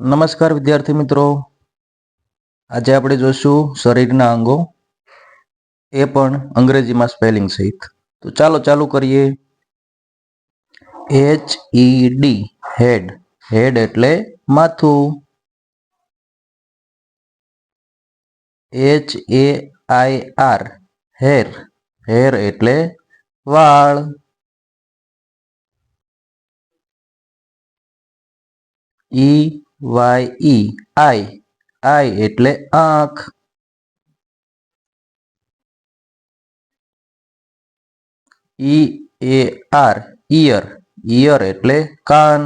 નમસ્કાર વિદ્યાર્થી મિત્રો. આજે આપણે જોઈશું શરીરના અંગો. એ પણ અંગ્રેજીમાં સ્પેલિંગ સહિત. તો ચાલો ચાલુ કરીએ. એચ ઈ ડી હેડ હેડ એટલે માથું. H A I R hair hair એટલે વાળ. E Y E eye eye એટલે આંખ. E A R ear ear એટલે કાન.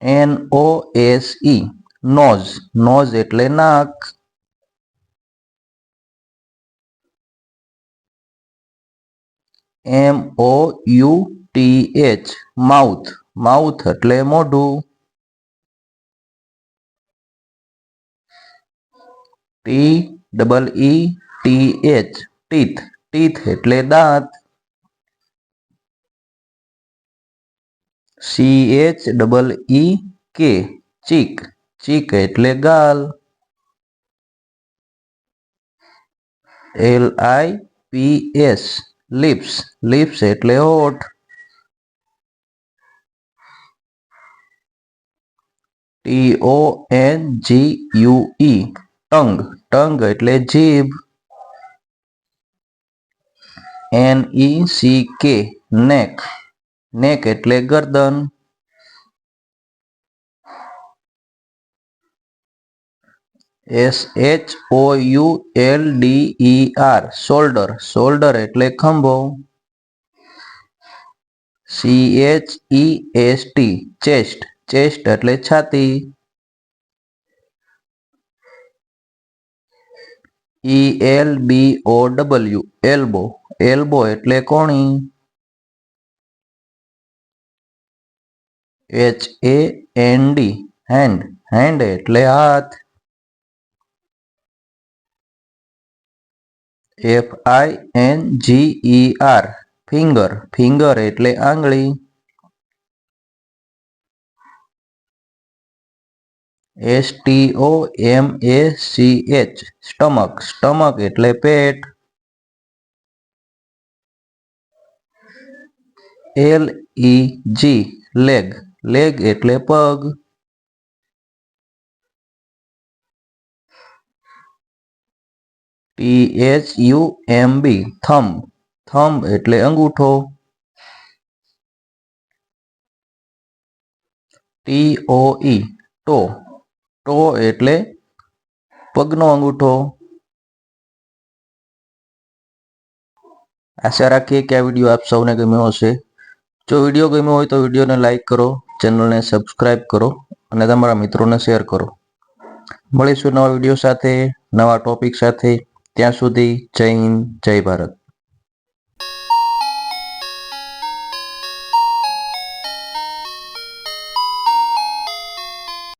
N O S E nose nose એટલે નાક. M O U T H mouth mouth એટલે મોઢું T double E T H teeth teeth એટલે દાંત સી એચ ડબલ ઈ કે ચીક ચીક એટલે ગાલ L I P S lips lips એટલે હોઠ T O N G U E tongue tongue એટલે જીભ એન ઈ સી કે નેક નેક એટલે ગરદન S H O U L D E R shoulder shoulder એટલે ખંભો C H E S T chest chest એટલે છાતી E L B O W elbow elbow એટલે કોણી H A N D hand hand એટલે હાથ F I N G E R finger finger એટલે આંગળી S T O M A C H stomach stomach એટલે પેટ. L E G leg leg એટલે પગ. T H U M B thumb thumb એટલે અંગૂઠો. T O ઈ ટો ટો એટલે પગનો અંગૂઠો. આશા રાખીએ કે આ વીડિયો આપ સૌને ગમ્યો હશે. જો વીડિયો ગમ્યો હોય તો વિડીયોને લાઈક કરો, ચેનલને સબસ્ક્રાઈબ કરો અને તમારા મિત્રોને શેર કરો. મળીશું નવા વીડિયો સાથે, નવા ટોપિક સાથે. ત્યાં સુધી જય હિન્દ, જય ભારત.